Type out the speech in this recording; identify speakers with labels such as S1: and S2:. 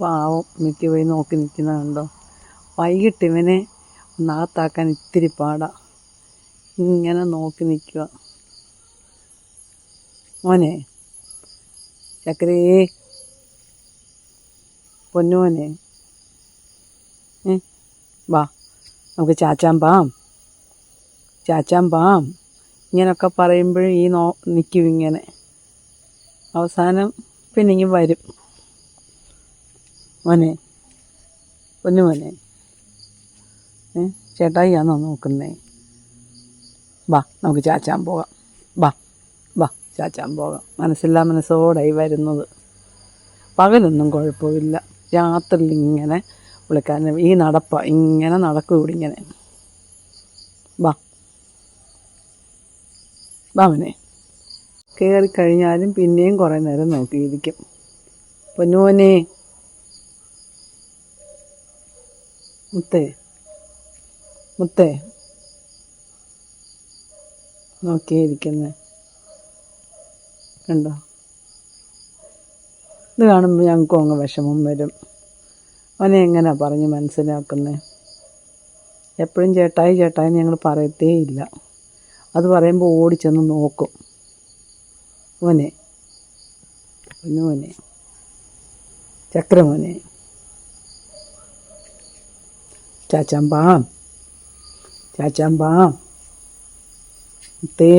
S1: പാവം മിക്ക പോയി നോക്കി നിൽക്കുന്ന കണ്ടോ വൈകിട്ട് ഇവനെ നാത്താക്കാൻ ഇത്തിരി പാടാ. ഇങ്ങനെ നോക്കി നിൽക്കുക. മോനെ ചക്കരേ. പൊന്നുമോനെ. വാ നമുക്ക് ചാച്ചാൻ പാം. ചാച്ചാൻ പാം. ഇങ്ങനൊക്കെ പറയുമ്പോഴും ഈ നോ നിൽക്കും ഇങ്ങനെ. അവസാനം പിന്നെ ഇങ്ങനെ വരും. മോനെ. പൊന്നു മോനെ ഏ നോക്കുന്നേ? വാ നമുക്ക് ചാച്ചാൻ പോകാം. വാ വാ ചാച്ചാൻ പോകാം. മനസ്സില്ലാ മനസ്സോടായി വരുന്നത്. പകലൊന്നും കുഴപ്പമില്ല. രാത്രി ഇങ്ങനെ വിളിക്കാൻ ഈ നടപ്പ ഇങ്ങനെ നടക്കും ഇവിടെ ഇങ്ങനെ വാ വാമനെ കയറി കഴിഞ്ഞാലും പിന്നെയും കുറേ നേരം നോക്കിയിരിക്കും. പൊന്നുമോനെ. മുത്തേ. മുത്തേ. നോക്കിയിരിക്കുന്നേ കണ്ടോ? ഇത് കാണുമ്പോൾ ഞങ്ങൾക്കും അങ്ങ് വിഷമം വരും. അവനെ എങ്ങനെ പറഞ്ഞ് മനസ്സിലാക്കുന്നേ? എപ്പോഴും ചേട്ടായി ചേട്ടായി ഞങ്ങൾ പറയത്തേ ഇല്ല. അത് പറയുമ്പോൾ ഓടിച്ചെന്ന് നോക്കും. മോനെ. പൊന്നു മോനെ ചക്ര മോനെ ചാച്ചാമ്പാം ചാച്ചാമ്പാം മുത്തേ.